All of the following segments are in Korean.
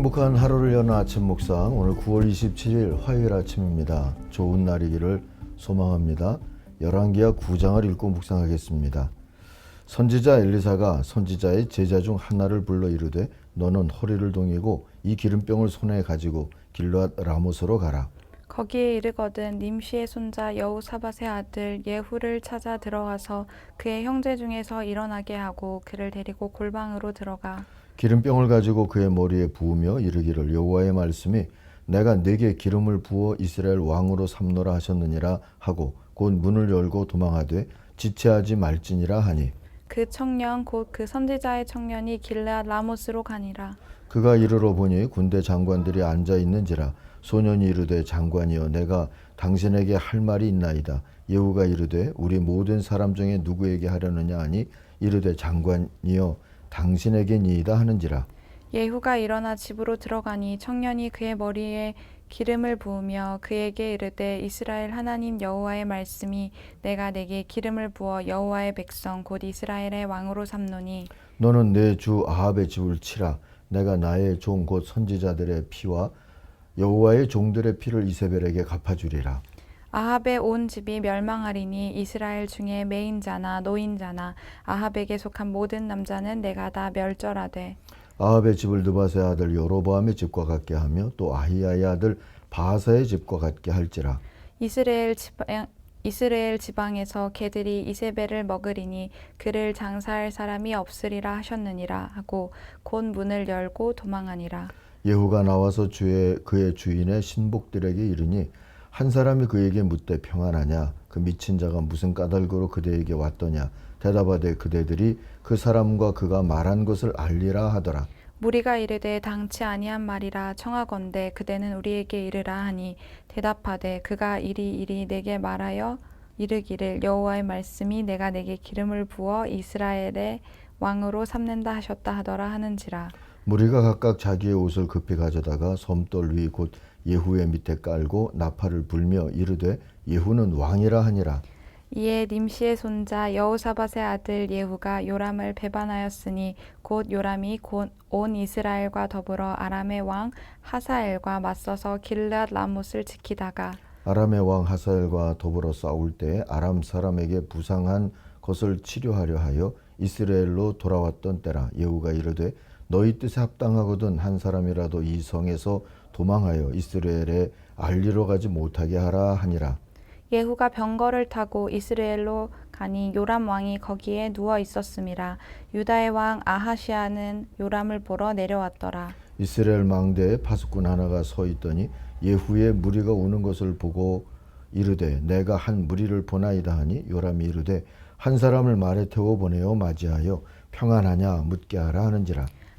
행복한 하루를 여는 아침 묵상 오늘 9월 27일 화요일 아침입니다. 좋은 날이기를 소망합니다. 열왕기하 9장을 읽고 묵상하겠습니다. 선지자 엘리사가 선지자의 제자 중 하나를 불러 이르되 너는 허리를 동이고 이 기름병을 손에 가지고 길르앗 라모스로 가라. 거기에 이르거든 님시의 손자 여우사밧의 아들 예후를 찾아 들어가서 그의 형제 중에서 일어나게 하고 그를 데리고 골방으로 들어가 기름병을 가지고 그의 머리에 부으며 이르기를 여호와의 말씀이 내가 네게 기름을 부어 이스라엘 왕으로 삼노라 하셨느니라 하고 곧 문을 열고 도망하되 지체하지 말지니라 하니 그 청년 곧 그 선지자의 청년이 길르앗 라모스로 가니라. 그가 이르러 보니 군대 장관들이 앉아 있는지라 소년이 이르되 장관이여 내가 당신에게 할 말이 있나이다. 예후가 이르되 우리 모든 사람 중에 누구에게 하려느냐 하니 이르되 장관이여 당신에게니이다 하는지라. 예후가 일어나 집으로 들어가니 청년이 그의 머리에 기름을 부으며 그에게 이르되 이스라엘 하나님 여호와의 말씀이 내가 내게 기름을 부어 여호와의 백성 곧 이스라엘의 왕으로 삼노니. 너는 내 주 아합의 집을 치라. 내가 나의 종 곧 선지자들의 피와 여호와의 종들의 피를 이세벨에게 갚아주리라 아합의 온 집이 멸망하리니 이스라엘 중에 매인자나 노인자나 아합에게 속한 모든 남자는 내가 다 멸절하되 아합의 집을 느바세의 아들 여로보암의 집과 같게 하며 또 아히야의 아들 바사의 집과 같게 할지라. 이스라엘 지방 이스라엘 지방에서 개들이 이세벨을 먹으리니 그를 장사할 사람이 없으리라 하셨느니라 하고 곧 문을 열고 도망하니라. 예후가 나와서 주의 그의 주인의 신복들에게 이르니 한 사람이 그에게 묻되 평안하냐? 그 미친 자가 무슨 까닭으로 그대에게 왔더냐? 대답하되 그대들이 그 사람과 그가 말한 것을 알리라 하더라. 무리가 이르되 당치 아니한 말이라 청하건대 그대는 우리에게 이르라 하니 대답하되 그가 이리 이리 내게 말하여 이르기를 여호와의 말씀이 내가 내게 기름을 부어 이스라엘의 왕으로 삼는다 하셨다 하더라 하는지라. 무리가 각각 자기의 옷을 급히 가져다가 섬돌 위 곧 예후의 밑에 깔고 나팔을 불며 이르되 예후는 왕이라 하니라. 이에 님시의 손자 여호사밧의 아들 예후가 요람을 배반하였으니 곧 요람이 곧 온 이스라엘과 더불어 아람의 왕 하사엘과 맞서서 길르앗 라못을 지키다가 아람의 왕 하사엘과 더불어 싸울 때 아람 사람에게 부상한 것을 치료하려 하여 이스라엘로 돌아왔던 때라 예후가 이르되 너희 뜻에 합당하거든 한 사람이라도 이 성에서 도망하여 이스라엘에 알리러 가지 못하게 하라 하니라. 예후가 병거를 타고 이스라엘로 가니 요람 왕이 거기에 누워 있었음이라 유다의 왕 아하시아는 요람을 보러 내려왔더라. 이스라엘 망대에 파수꾼 하나가 서 있더니 예후의 무리가 오는 것을 보고 이르되 내가 한 무리를 보나이다 하니 요람이 이르되 한 사람을 말에 태워 보내어 맞이하여 평안하냐 묻게 하라 하는지라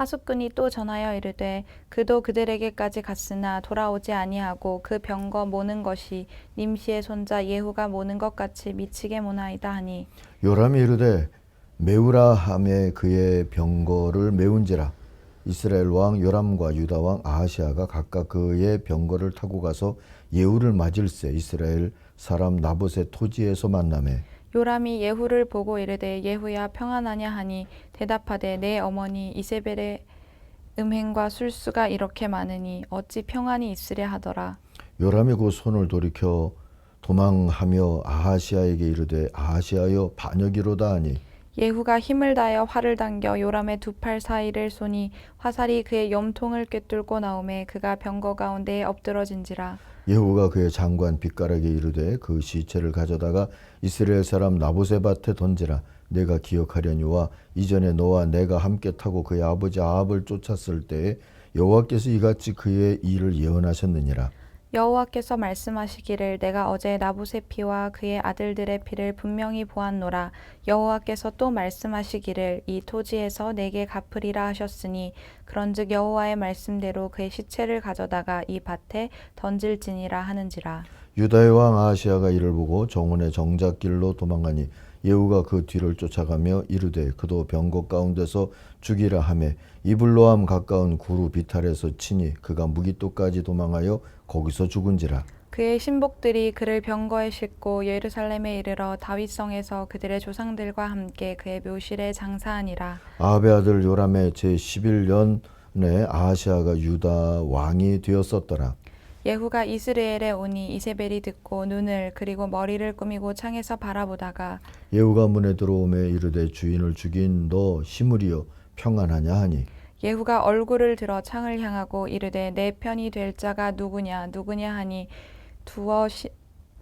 파수꾼이 또 전하여 이르되 그도 그들에게까지 갔으나 돌아오지 아니하고 그 병거 모는 것이 님시의 손자 예후가 모는 것 같이 미치게 모나이다 하니. 요람이 이르되 메우라 하매 그의 병거를 메운지라. 이스라엘 왕 요람과 유다 왕 아하시아가 각각 그의 병거를 타고 가서 예후를 맞을세 이스라엘 사람 나봇의 토지에서 만남에 요람이 예후를 보고 이르되 예후야 평안하냐 하니 대답하되 내 어머니 이세벨의 음행과 술수가 이렇게 많으니 어찌 평안이 있으랴 하더라. 요람이 그 손을 돌이켜 도망하며 아하시아에게 이르되 아하시아여 반역이로다 하니 예후가 힘을 다하여 활을 당겨 요람의 두 팔 사이를 쏘니 화살이 그의 염통을 꿰뚫고 나오매 그가 병거 가운데에 엎드러진지라. 예후가 그의 장관 빛가락에 이르되 그 시체를 가져다가 이스라엘 사람 나봇의 밭에 던지라. 내가 기억하려니와 이전에 너와 내가 함께 타고 그의 아버지 아합을 쫓았을 때에 여호와께서 이같이 그의 일을 예언하셨느니라 여호와께서 말씀하시기를 내가 어제 나봇의 피와 그의 아들들의 피를 분명히 보았노라. 여호와께서 또 말씀하시기를 이 토지에서 내게 갚으리라 하셨으니 그런즉 여호와의 말씀대로 그의 시체를 가져다가 이 밭에 던질지니라 하는지라. 유다의 왕 아하시아가 이를 보고 정원의 정작길로 도망가니 예후가 그 뒤를 쫓아가며 이르되 그도 병거 가운데서 죽이라 하매 이블로함 가까운 구루 비탈에서 치니 그가 무기토까지 도망하여 거기서 죽은지라. 그의 신복들이 그를 병거에 싣고 예루살렘에 이르러 다윗성에서 그들의 조상들과 함께 그의 묘실에 장사하니라. 아합의 아들 요람의 제 11년에 아하시아가 유다 왕이 되었었더라. 예후가 이스라엘에 오니 이세벨이 듣고 눈을 그리고 머리를 꾸미고 창에서 바라보다가 예후가 문에 들어오매 이르되 주인을 죽인 너 시므리여 평안하냐 하니 예후가 얼굴을 들어 창을 향하고 이르되 내 편이 될 자가 누구냐? 누구냐 하니 두어 시,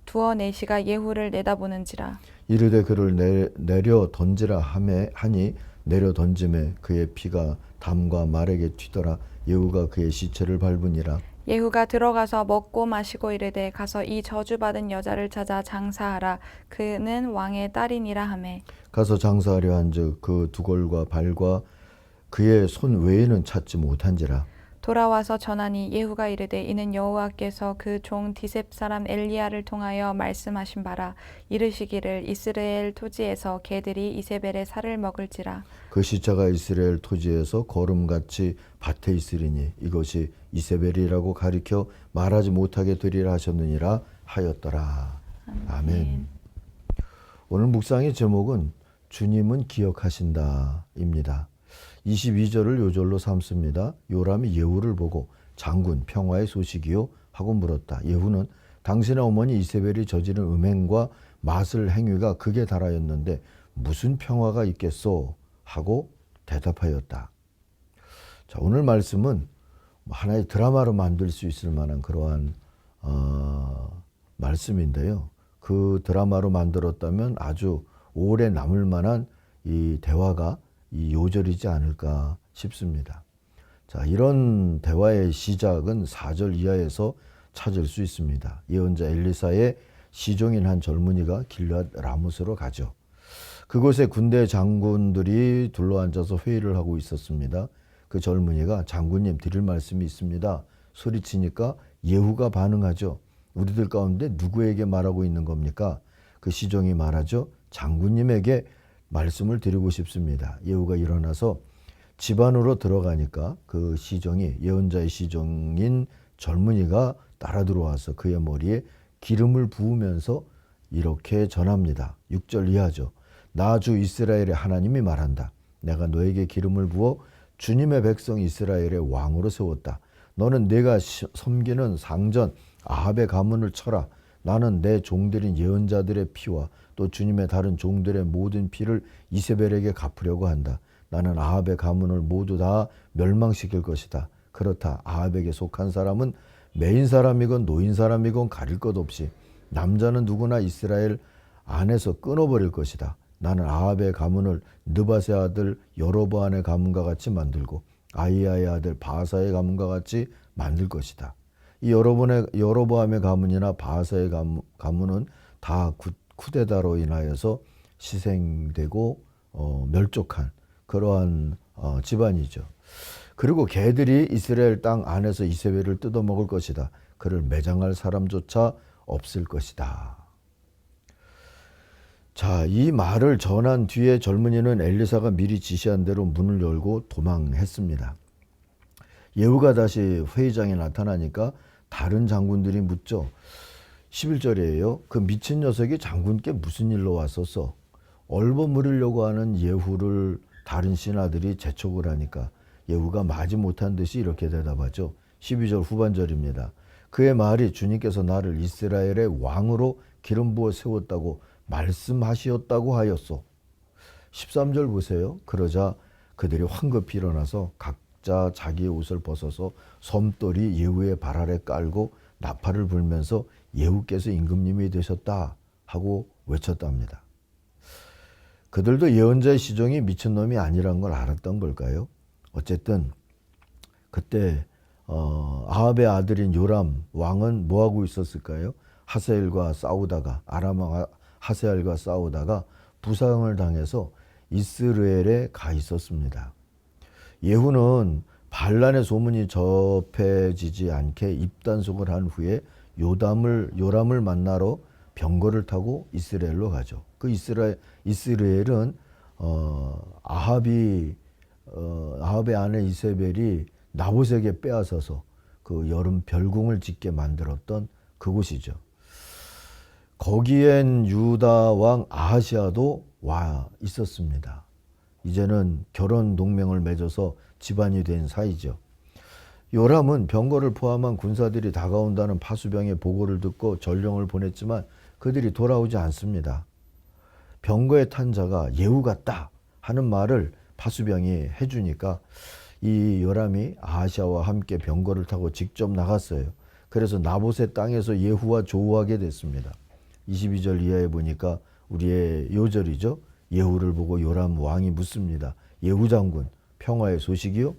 두어 내시가 예후를 내다보는지라. 이르되 그를 내, 내려 던지라 하매 하니 내려 던짐에 그의 피가 담과 말에게 튀더라. 예후가 그의 시체를 밟으니라. 예후가 들어가서 먹고 마시고 이르되 가서 이 저주받은 여자를 찾아 장사하라. 그는 왕의 딸이니라 하매. 가서 장사하려 한즉 그 두골과 발과 그의 손 외에는 찾지 못한지라. 돌아와서 전하니 예후가 이르되 이는 여호와께서 그 종 디셉 사람 엘리야를 통하여 말씀하신 바라. 이르시기를 이스라엘 토지에서 개들이 이세벨의 살을 먹을지라. 그 시체가 이스라엘 토지에서 거름같이 밭에 있으리니 이것이 이세벨이라고 가리켜 말하지 못하게 되리라 하셨느니라 하였더라. 아멘. 오늘 묵상의 제목은 주님은 기억하신다입니다. 22절을 요절로 삼습니다. 요람이 예후를 보고 장군 평화의 소식이요 하고 물었다. 예후는 당신의 어머니 이세벨이 저지른 음행과 맛을 행위가 극에 달하였는데 무슨 평화가 있겠소 하고 대답하였다. 자, 오늘 말씀은 뭐 하나의 드라마로 만들 수 있을 만한 그러한 어, 말씀인데요. 그 드라마로 만들었다면 아주 오래 남을 만한 이 대화가 이 요절이지 않을까 싶습니다. 자, 이런 대화의 시작은 4절 이하에서 찾을 수 있습니다. 예언자 엘리사의 시종인 한 젊은이가 길앗 라못으로 가죠. 그곳에 군대 장군들이 둘러앉아서 회의를 하고 있었습니다. 그 젊은이가 장군님 드릴 말씀이 있습니다. 소리치니까 예후가 반응하죠. 우리들 가운데 누구에게 말하고 있는 겁니까? 그 시종이 말하죠. 장군님에게 말씀을 드리고 싶습니다. 예후가 일어나서 집 안으로 들어가니까 그 시종이 예언자의 시종인 젊은이가 따라 들어와서 그의 머리에 기름을 부으면서 이렇게 전합니다. 6절 이하죠. 나 주 이스라엘의 하나님이 말한다. 내가 너에게 기름을 부어 주님의 백성 이스라엘의 왕으로 세웠다. 너는 내가 시- 섬기는 상전 아합의 가문을 쳐라. 나는 내 종들인 예언자들의 피와 또 주님의 다른 종들의 모든 피를 이세벨에게 갚으려고 한다. 나는 아합의 가문을 모두 다 멸망시킬 것이다. 그렇다. 아합에게 속한 사람은 메인 사람이건 노인 사람이건 가릴 것 없이 남자는 누구나 이스라엘 안에서 끊어버릴 것이다. 나는 아합의 가문을 느바세 아들 여로보안의 가문과 같이 만들고 아이야의 아들 바사의 가문과 같이 만들 것이다. 이 여로보의 여로보암의 가문이나 가문, 가문은 다 구, 쿠데다로 인하여서 희생되고 어, 멸족한 그러한 어, 집안이죠. 그리고 개들이 이스라엘 땅 안에서 이세벨을 뜯어먹을 것이다. 그를 매장할 사람조차 없을 것이다. 자, 이 말을 전한 뒤에 젊은이는 엘리사가 미리 지시한 대로 문을 열고 도망했습니다. 예후가 다시 회의장에 나타나니까 다른 장군들이 묻죠. 11절이에요. 그 미친 녀석이 장군께 무슨 일로 왔었어? 얼버무리려고 하는 예후를 다른 신하들이 재촉을 하니까 예후가 마지 못한 듯이 이렇게 대답하죠. 12절 후반절입니다. 그의 말이 주님께서 나를 이스라엘의 왕으로 기름 부어 세웠다고 말씀하시었다고 하였소. 13절 보세요. 그러자 그들이 황급히 일어나서 각 자 자기의 옷을 벗어서 섬돌이 예후의 발 아래 깔고 나팔을 불면서 예후께서 임금님이 되셨다 하고 외쳤답니다. 그들도 예언자의 시종이 미친놈이 아니란 걸 알았던 걸까요? 어쨌든 그때 어, 아합의 아들인 요람 왕은 뭐 하고 있었을까요? 하세엘과 싸우다가 아람 왕 하세엘과 싸우다가 부상을 당해서 이스라엘에 가 있었습니다. 예후는 반란의 소문이 접해지지 않게 입단속을 한 후에 요담을 요람을 만나러 병거를 타고 이스라엘로 가죠. 그 이스라엘 이스라엘은 어, 아합이 어, 아합의 아내 이세벨이 나봇에게 빼앗아서 그 여름 별궁을 짓게 만들었던 그곳이죠. 거기엔 유다 왕 아하시아도 와 있었습니다. 이제는 결혼 동맹을 맺어서 집안이 된 사이죠. 요람은 병거를 포함한 군사들이 다가온다는 파수병의 보고를 듣고 전령을 보냈지만 그들이 돌아오지 않습니다. 병거에 탄 자가 예후 같다 하는 말을 파수병이 해주니까 이 요람이 아하시아와 함께 병거를 타고 직접 나갔어요. 그래서 나봇의 땅에서 예후와 조우하게 됐습니다. 22절 이하에 보니까 우리의 요절이죠. 예후를 보고 요람 왕이 묻습니다. 예후 장군 평화의 소식이요?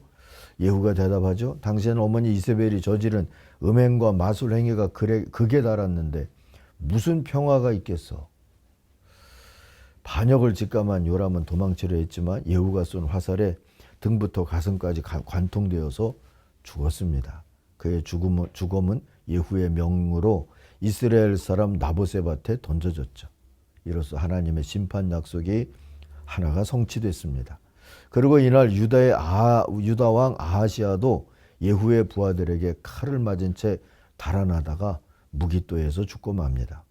예후가 대답하죠. 당신은 어머니 이세벨이 저지른 음행과 마술 행위가 그래, 극에 달았는데 무슨 평화가 있겠어? 반역을 직감한 요람은 도망치려 했지만 예후가 쏜 화살에 등부터 가슴까지 가- 관통되어서 죽었습니다. 그의 죽음은, 죽음은 예후의 명으로 이스라엘 사람 나보세 밭에 던져졌죠. 이로써 하나님의 심판 약속이 하나가 성취됐습니다. 그리고 이날 유다의 아, 유다 왕 아하시아도 예후의 부하들에게 칼을 맞은 채 달아나다가 무기또에서 죽고 맙니다.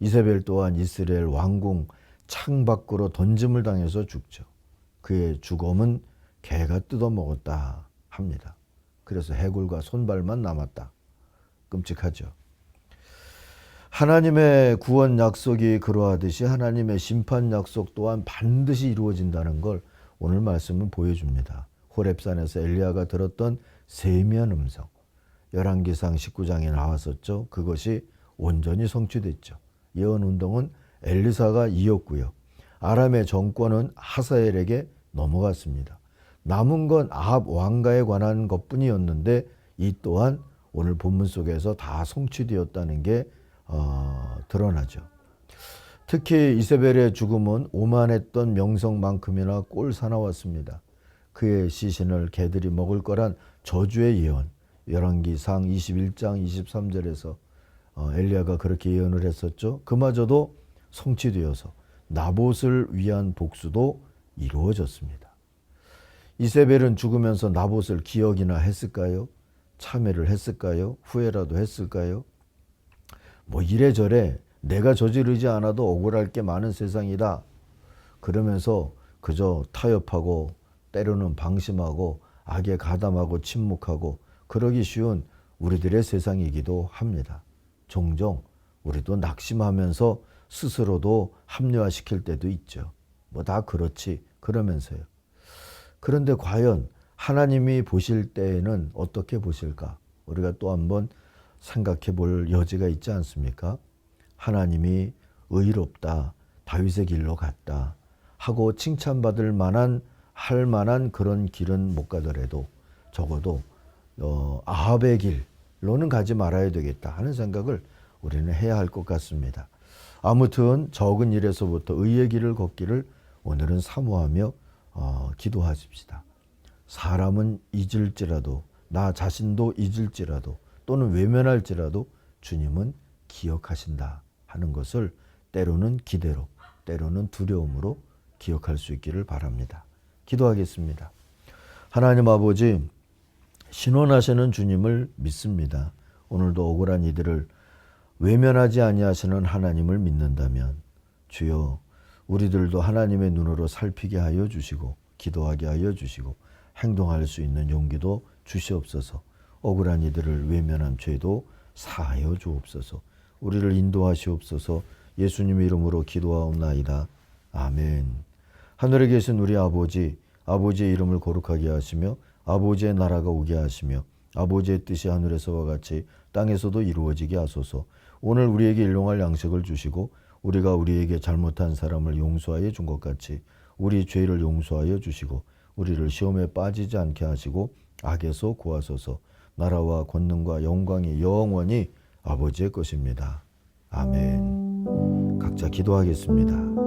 이세벨 또한 이스라엘 왕궁 창 밖으로 던짐을 당해서 죽죠. 그의 죽음은 개가 뜯어먹었다 합니다. 그래서 해골과 손발만 남았다. 끔찍하죠. 하나님의 구원 약속이 그러하듯이 하나님의 심판 약속 또한 반드시 이루어진다는 걸 오늘 말씀은 보여줍니다. 호렙산에서 엘리야가 들었던 세미한 음성. 열왕기상 19장에 나왔었죠. 그것이 온전히 성취됐죠. 예언 운동은 엘리사가 이었고요. 아람의 정권은 하사엘에게 넘어갔습니다. 남은 건 아합 왕가에 관한 것뿐이었는데 이 또한 오늘 본문 속에서 다 성취되었다는 게 어, 드러나죠. 특히 이세벨의 죽음은 오만했던 명성만큼이나 꼴 사나웠습니다. 그의 시신을 개들이 먹을 거란 저주의 예언. 열왕기상 21장 23절에서 어, 엘리야가 그렇게 예언을 했었죠. 그마저도 성취되어서 나봇을 위한 복수도 이루어졌습니다. 이세벨은 죽으면서 나봇을 기억이나 했을까요? 참회를 했을까요? 후회라도 했을까요? 뭐 이래저래 내가 저지르지 않아도 억울할 게 많은 세상이다. 그러면서 그저 타협하고 때로는 방심하고 악에 가담하고 침묵하고 그러기 쉬운 우리들의 세상이기도 합니다. 종종 우리도 낙심하면서 스스로도 합리화시킬 때도 있죠. 뭐 다 그렇지 그러면서요. 그런데 과연 하나님이 보실 때에는 어떻게 보실까? 우리가 또 한번 생각해 볼 여지가 있지 않습니까? 하나님이 의롭다, 다윗의 길로 갔다 하고 칭찬받을 만한 할 만한 그런 길은 못 가더라도 적어도 어, 아합의 길로는 가지 말아야 되겠다 하는 생각을 우리는 해야 할 것 같습니다. 아무튼 적은 일에서부터 의의 길을 걷기를 오늘은 사모하며 어, 기도하십시다. 사람은 잊을지라도 나 자신도 잊을지라도 또는 외면할지라도 주님은 기억하신다 하는 것을 때로는 기대로 때로는 두려움으로 기억할 수 있기를 바랍니다. 기도하겠습니다. 하나님 아버지 신원하시는 주님을 믿습니다. 오늘도 억울한 이들을 외면하지 아니하시는 하나님을 믿는다면 주여 우리들도 하나님의 눈으로 살피게 하여 주시고 기도하게 하여 주시고 행동할 수 있는 용기도 주시옵소서. 억울한 이들을 외면한 죄도 사하여 주옵소서. 우리를 인도하시옵소서. 예수님 이름으로 기도하옵나이다. 아멘. 하늘에 계신 우리 아버지, 아버지의 이름을 거룩하게 하시며 아버지의 나라가 오게 하시며 아버지의 뜻이 하늘에서와 같이 땅에서도 이루어지게 하소서. 오늘 우리에게 일용할 양식을 주시고 우리가 우리에게 잘못한 사람을 용서하여 준 것 같이 우리 죄를 용서하여 주시고 우리를 시험에 빠지지 않게 하시고 악에서 구하소서. 나라와 권능과 영광이 영원히 아버지의 것입니다. 아멘. 각자 기도하겠습니다.